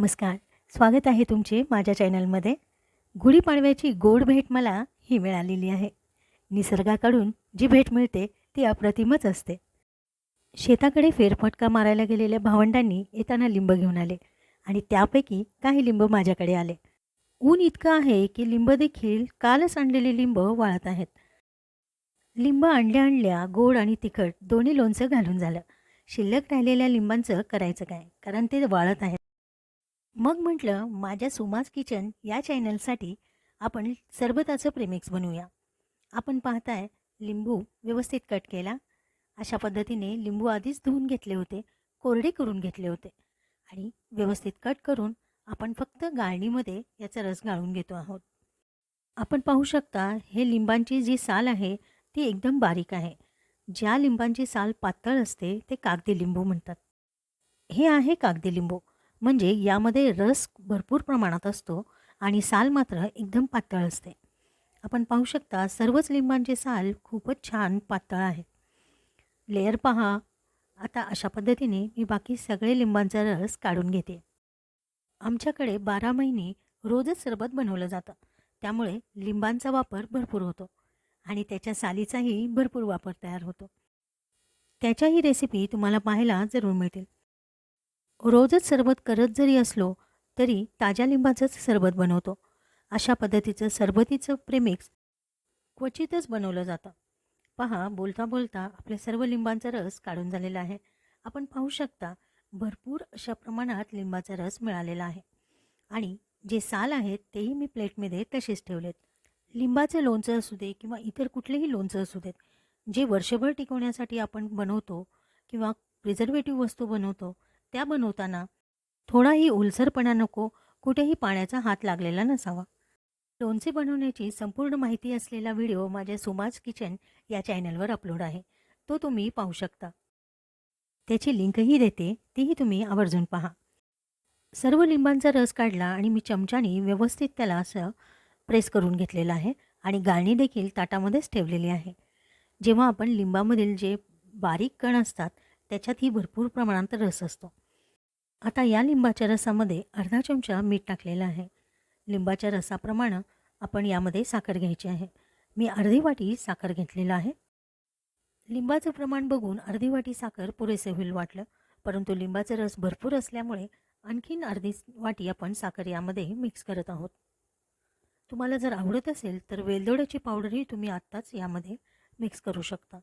नमस्कार. स्वागत आहे तुमचे माझ्या चॅनलमध्ये. गुढीपाडव्याची गोड भेट मला ही मिळालेली आहे. निसर्गाकडून जी भेट मिळते ती अप्रतिमच असते. शेताकडे फेरफटका मारायला गेलेल्या भावंडांनी येताना लिंब घेऊन आले आणि त्यापैकी काही लिंब माझ्याकडे आले. ऊन इतकं आहे की लिंब देखील कालच आणलेले लिंब वाळत आहेत. लिंब आणल्या आणल्या गोड आणि तिखट दोन्ही लोणचं घालून झालं. शिल्लक राहिलेल्या लिंबांचं करायचं काय? कारण ते वाळत आहेत. मग म्हटलं माझ्या सुमाज किचन या चॅनलसाठी आपण सरबताचं प्रेमिक्स बनवूया. आपण पाहताय लिंबू व्यवस्थित कट केला. अशा पद्धतीने लिंबू आधीच धुवून घेतले होते कोरडे करून घेतले होते. आणि व्यवस्थित कट करून आपण फक्त गाळणीमध्ये याचा रस गाळून घेतो आहोत. आपण पाहू शकता हे लिंबांची जी साल आहे ती एकदम बारीक आहे. ज्या लिंबांची साल पातळ असते ते कागदी लिंबू म्हणतात. हे आहे कागदी लिंबू. म्हणजे यामध्ये रस भरपूर प्रमाणात असतो आणि साल मात्र एकदम पातळ असते. आपण पाहू शकता सर्वच लिंबांचे साल खूपच छान पातळ आहे लेअर पहा. आता अशा पद्धतीने मी बाकी सगळे लिंबांचा रस काढून घेते. आमच्याकडे बारा महिने रोजच सरबत बनवलं जातं. त्यामुळे लिंबांचा वापर भरपूर होतो आणि त्याच्या सालीचाही भरपूर वापर तयार होतो. त्याच्याही रेसिपी तुम्हाला पाहायला जरूर मिळतील. रोजच सरबत करत जरी असलो तरी ताज्या लिंबाचंच सरबत बनवतो. अशा पद्धतीचं सरबतीचं प्रेमिक्स क्वचितच बनवलं जातं. पहा बोलता बोलता आपल्या सर्व लिंबांचा रस काढून झालेला आहे. आपण पाहू शकता भरपूर अशा प्रमाणात लिंबाचा रस मिळालेला आहे. आणि जे साल आहेत तेही मी प्लेटमध्ये तसेच ठेवलेत. लिंबाचं लोणचं असू दे किंवा इतर कुठलेही लोणचं असू देत जे वर्षभर टिकवण्यासाठी आपण बनवतो किंवा प्रिझर्वेटिव्ह वस्तू बनवतो त्या बनवताना थोडाही ओलसरपणा नको कुठेही पाण्याचा हात लागलेला नसावा. लोणचे बनवण्याची संपूर्ण माहिती असलेला व्हिडिओ माझ्या सुमाज किचन या चॅनलवर अपलोड आहे. तो तुम्ही पाहू शकता. त्याची लिंकही देते तीही तुम्ही आवर्जून पहा. सर्व लिंबांचा रस काढला आणि मी चमच्याने व्यवस्थित त्याला असं प्रेस करून घेतलेलं आहे आणि गाळणी देखील ताटामध्येच ठेवलेली आहे. जेव्हा आपण लिंबामधील जे बारीक कण असतात त्याच्यातही भरपूर प्रमाणात रस असतो. आता या लिंबाच्या रसामध्ये अर्धा चमचा मीठ टाकलेला आहे. लिंबाच्या रसाप्रमाणे आपण यामध्ये साखर घ्यायची आहे. मी अर्धी वाटी साखर घेतलेला आहे. लिंबाचं प्रमाण बघून अर्धी वाटी साखर पुरेसे होईल वाटलं परंतु लिंबाचा रस भरपूर असल्यामुळे आणखीन अर्धी वाटी आपण साखर यामध्ये मिक्स करत आहोत. तुम्हाला जर आवडत असेल तर वेलदोड्याची पावडरही तुम्ही आत्ताच यामध्ये मिक्स करू शकता.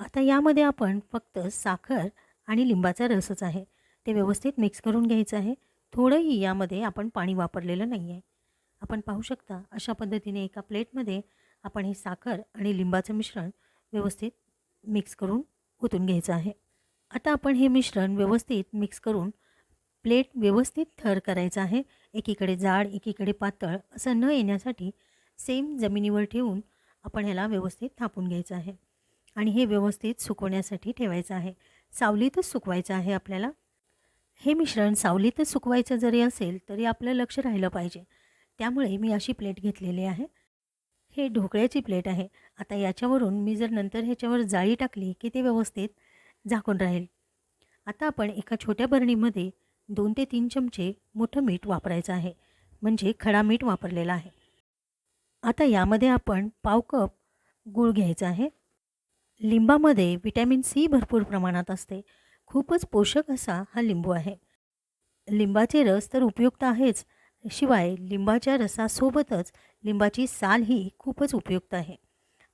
आता यामध्ये आपण फक्त साखर आणि लिंबाचा रसच आहे. ते व्यवस्थित मिक्स करून घ्यायचं आहे. थोडंही यामध्ये आपण पाणी वापरलेलं नाही आहे. आपण पाहू शकता अशा पद्धतीने एका प्लेटमध्ये आपण हे साखर आणि लिंबाचं मिश्रण व्यवस्थित मिक्स करून ओतून घ्यायचं आहे. आता आपण हे मिश्रण व्यवस्थित मिक्स करून प्लेट व्यवस्थित थर करायचं आहे. एकीकडे जाड एकीकडे पातळ असं न येण्यासाठी सेम जमिनीवर ठेवून आपण ह्याला व्यवस्थित थापून घ्यायचं आहे. आणि हे व्यवस्थित सुकवण्यासाठी ठेवायचं आहे. सावलीतच सुकवायचं आहे आपल्याला. हे मिश्रण सावलीतच सुकवायचं जरी असेल तरी आपलं लक्ष राहिलं पाहिजे. त्यामुळे मी अशी प्लेट घेतलेली आहे. हे ढोकळ्याची प्लेट आहे. आता याच्यावरून मी जर नंतर ह्याच्यावर जाळी टाकली की ते व्यवस्थित झाकून राहील. आता आपण एका छोट्या बरणीमध्ये दोन ते तीन चमचे मोठं मीठ वापरायचं आहे. म्हणजे खडा मीठ वापरलेला आहे. आता यामध्ये आपण पाव कप गूळ घ्यायचा आहे. लिंबामध्ये विटॅमिन सी भरपूर प्रमाणात असते. खूपच पोषक असा हा लिंबू आहे. लिंबाचे रस तर उपयुक्त आहेच शिवाय लिंबाच्या रसासोबतच लिंबाची साल ही खूपच उपयुक्त आहे.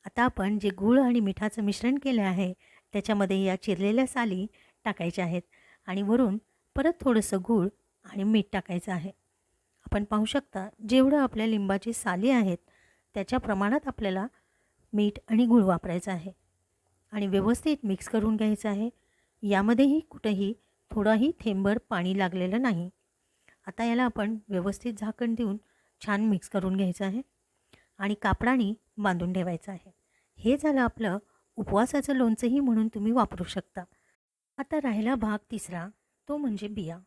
आता आपण जे गूळ आणि मिठाचं मिश्रण केलं आहे त्याच्यामध्ये या चिरलेल्या साली टाकायच्या आहेत आणि वरून परत थोडंसं गूळ आणि मीठ टाकायचं आहे. आपण पाहू शकता जेवढं आपल्या लिंबाची साली आहेत त्याच्या प्रमाणात आपल्याला मीठ आणि गूळ वापरायचं आहे आणि व्यवस्थित मिक्स करून घ्यायचं आहे. यामध्येही कुठंही थोडाही थेंबर पाणी लागलेलं नाही. आता याला आपण व्यवस्थित झाकण देऊन छान मिक्स करून घ्यायचं आहे आणि कापडाने बांधून ठेवायचं आहे. हे झालं आपलं उपवासाचं लोणचंही म्हणून तुम्ही वापरू शकता. आता राहिला भाग तिसरा तो म्हणजे बिया.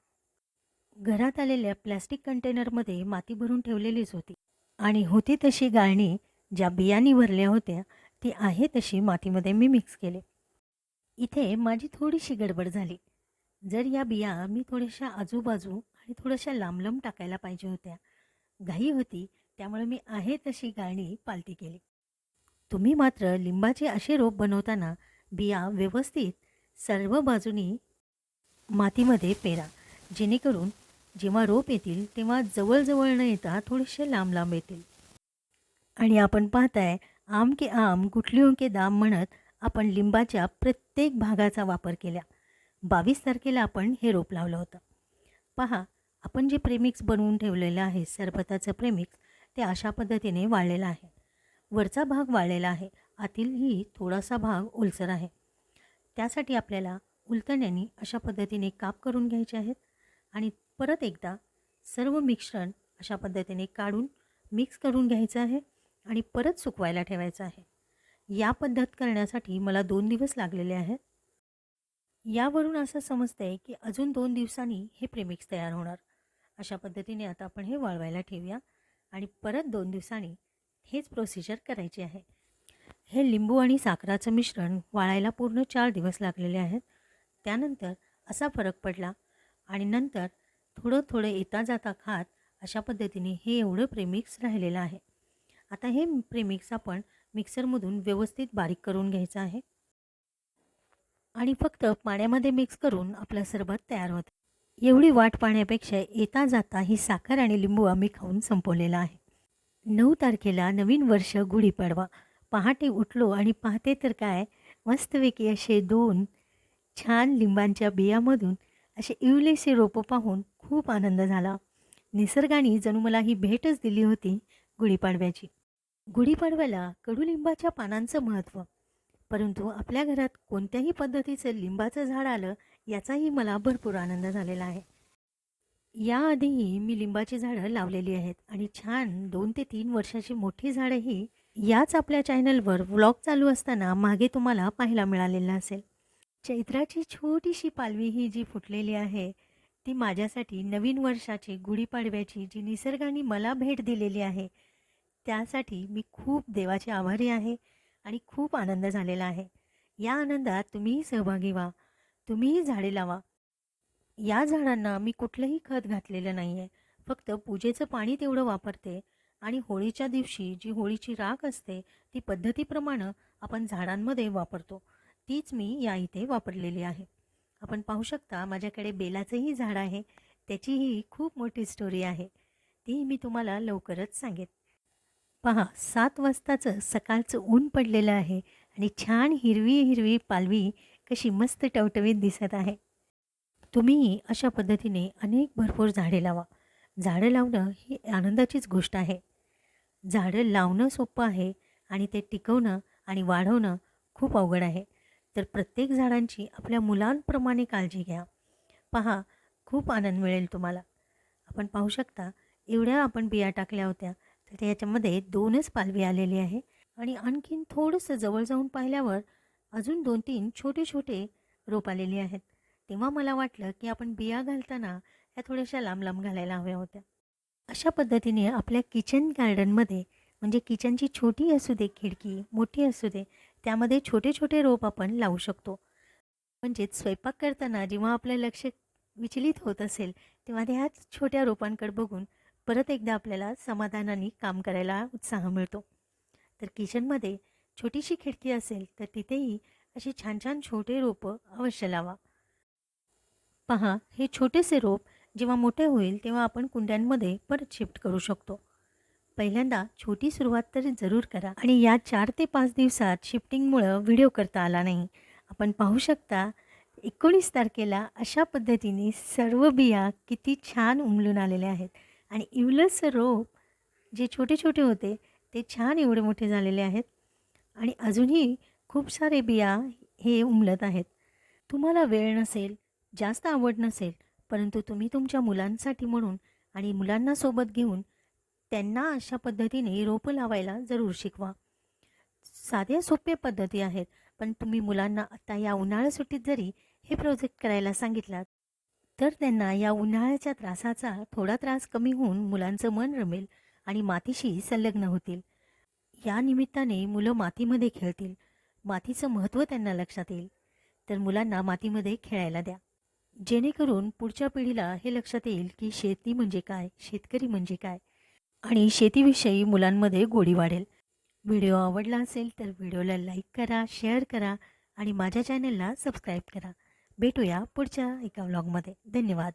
घरात आलेल्या प्लॅस्टिक कंटेनरमध्ये माती भरून ठेवलेलीच होती आणि होती तशी गाळणी ज्या बियांनी भरल्या होत्या ती आहे तशी मातीमध्ये मी मिक्स केले. इथे माझी थोडीशी गडबड झाली. जर या बिया मी थोड्याशा आजूबाजू आणि थोड्याशा लांब लांब टाकायला पाहिजे होत्या घाई होती त्यामुळे मी आहे तशी गाळणी पालती केली. तुम्ही मात्र लिंबाचे असे रोप बनवताना बिया व्यवस्थित सर्व बाजूनी मातीमध्ये पेरा जेणेकरून जेव्हा रोप येतील तेव्हा जवळजवळ न येता थोडेसे लांब लांब येतील. आणि आपण पाहताय आम के आम गुठलियों के दाम म्हणत आपण लिंबाच्या प्रत्येक भागाचा वापर केला. बावीस तारखेला आपण हे रोप लावलं होतं. पहा आपण जे प्रेमिक्स बनवून ठेवलेलं आहे सरबताचं प्रेमिक्स ते अशा पद्धतीने वाळलेलं आहे. वरचा भाग वाळलेला आहे. आतीलही थोडासा भाग ओलसर आहे. त्यासाठी आपल्याला उलटण्याने अशा पद्धतीने काप करून घ्यायचे आहेत आणि परत एकदा सर्व मिश्रण अशा पद्धतीने काढून मिक्स करून घ्यायचं आहे आणि परत सुकवायला ठेवायचं आहे. या पद्धत करण्यासाठी मला दोन दिवस लागलेले आहेत. यावरून असं समजतंय की अजून दोन दिवसांनी हे प्रेमिक्स तयार होणार. अशा पद्धतीने आता आपण हे वाळवायला ठेवूया आणि परत दोन दिवसांनी हेच प्रोसिजर करायची आहे. हे लिंबू आणि साखराचं मिश्रण वाळायला पूर्ण चार दिवस लागलेले आहेत. त्यानंतर असा फरक पडला आणि नंतर थोडं थोडं येता जाता खात अशा पद्धतीने हे एवढं प्रेमिक्स राहिलेलं आहे. आता हे प्रेमिक्स आपण मिक्सरमधून व्यवस्थित बारीक करून घ्यायचं आहे. आणि फक्त पाण्यामध्ये मिक्स करून आपलं सरबत तयार होतं. एवढी वाट पाण्यापेक्षा येता जाता ही साखर आणि लिंबू आम्ही खाऊन संपवलेला आहे. नऊ तारखेला नवीन वर्ष गुढीपाडवा पहाटे उठलो आणि पाहते तर काय? मस्तपैकी असे दोन छान लिंबांच्या बियामधून असे इवलेसे रोपं पाहून खूप आनंद झाला. निसर्गाने जणू मला ही भेटच दिली होती गुढीपाडव्याची गुढीपाडव्याला कडुलिंबाच्या पानांचं महत्त्व. परंतु आपल्या घरात कोणत्याही पद्धतीचं लिंबाचं झाड आलं याचाही मला भरपूर आनंद झालेला आहे. याआधीही मी लिंबाची झाडं लावलेली आहेत आणि छान दोन ते तीन वर्षाची मोठी झाडंही याच आपल्या चॅनलवर व्लॉग चालू असताना मागे तुम्हाला पाहायला मिळालेलं असेल. चैत्राची छोटीशी पालवी ही जी फुटलेली आहे ती माझ्यासाठी नवीन वर्षाची गुढीपाडव्याची जी निसर्गाने मला भेट दिलेली आहे त्यासाठी मी खूप देवाचे आभारी आहे आणि खूप आनंद झालेला आहे. या आनंदात तुम्हीही सहभागी व्हा तुम्हीही झाडे लावा. या झाडांना मी कुठलंही खत घातलेलं नाही आहे फक्त पूजेचं पाणी तेवढं वापरते आणि होळीच्या दिवशी जी होळीची राख असते ती पद्धतीप्रमाणे आपण झाडांमध्ये वापरतो. तीच मी या इथे वापरलेली आहे. आपण पाहू शकता माझ्याकडे बेलाचंही झाड आहे त्याचीही खूप मोठी स्टोरी आहे. ती मी तुम्हाला लवकरच सांगेन. पहा सात वाजताचं सकाळचं ऊन पडलेलं आहे आणि छान हिरवी हिरवी पालवी कशी मस्त टवटवीत दिसत आहे. तुम्ही अशा पद्धतीने अनेक भरपूर झाडे लावा. झाडं लावणं ही आनंदाचीच गोष्ट आहे. झाडं लावणं सोपं आहे आणि ते टिकवणं आणि वाढवणं खूप अवघड आहे. तर प्रत्येक झाडांची आपल्या मुलांप्रमाणे काळजी घ्या. पहा खूप आनंद मिळेल तुम्हाला. आपण पाहू शकता एवढ्या आपण बिया टाकल्या होत्या. तर याच्यामध्ये दोनच पालवी आलेली आहे. आणि आणखीन थोडंसं जवळ जाऊन पाहिल्यावर अजून दोन तीन छोटे छोटे रोप आलेले आहेत. तेव्हा मला वाटलं की आपण बिया घालताना ह्या थोड्याशा लांब लांब घालायला हव्या होत्या. अशा पद्धतीने आपल्या किचन गार्डनमध्ये म्हणजे किचनची छोटी असू दे खिडकी मोठी असू दे त्यामध्ये छोटे छोटे रोप आपण लावू शकतो. म्हणजेच स्वयंपाक करताना जेव्हा आपलं लक्ष विचलित होत असेल तेव्हा ह्याच छोट्या रोपांकडे बघून परत एकदा आपल्याला समाधानाने काम करायला उत्साह मिळतो. तर किचनमध्ये छोटीशी खिडकी असेल तर तिथेही अशी छान छान छोटे रोपं अवश्य लावा. पहा हे छोटेसे रोप जेव्हा मोठे होईल तेव्हा आपण कुंड्यांमध्ये परत शिफ्ट करू शकतो. पहिल्यांदा छोटी सुरुवात तरी जरूर करा आणि या चार ते पाच दिवसात शिफ्टिंगमुळं व्हिडिओ करता आला नाही. आपण पाहू शकता एकोणीस तारखेला अशा पद्धतीने सर्व बिया किती छान उमलून आलेल्या आहेत. आणि इवलस रोप जे छोटे छोटे होते ते छान एवढे मोठे झालेले आहेत आणि अजूनही खूप सारे बिया हे उमलत आहेत. तुम्हाला वेळ नसेल जास्त आवड नसेल परंतु तुम्ही तुमच्या मुलांसाठी म्हणून आणि मुलांना सोबत घेऊन त्यांना अशा पद्धतीने रोपं लावायला जरूर शिकवा. साध्या सोप्या पद्धती आहेत पण तुम्ही मुलांना आता या उन्हाळ्या सुट्टीत जरी हे प्रोजेक्ट करायला सांगितलात तर त्यांना या उन्हाळ्याच्या त्रासाचा थोडा त्रास कमी होऊन मुलांचं मन रमेल आणि मातीशी संलग्न होतील. या निमित्ताने मुलं मातीमध्ये खेळतील. मातीचं महत्त्व त्यांना लक्षात येईल. तर मुलांना मातीमध्ये खेळायला द्या. जेणेकरून पुढच्या पिढीला हे लक्षात येईल की शेती म्हणजे काय शेतकरी म्हणजे काय आणि शेतीविषयी मुलांमध्ये गोडी वाढेल. व्हिडिओ आवडला असेल तर व्हिडिओला लाईक करा शेअर करा आणि माझ्या चॅनलला सबस्क्राईब करा. भेटूया पुढच्या एका व्लॉगमध्ये धन्यवाद.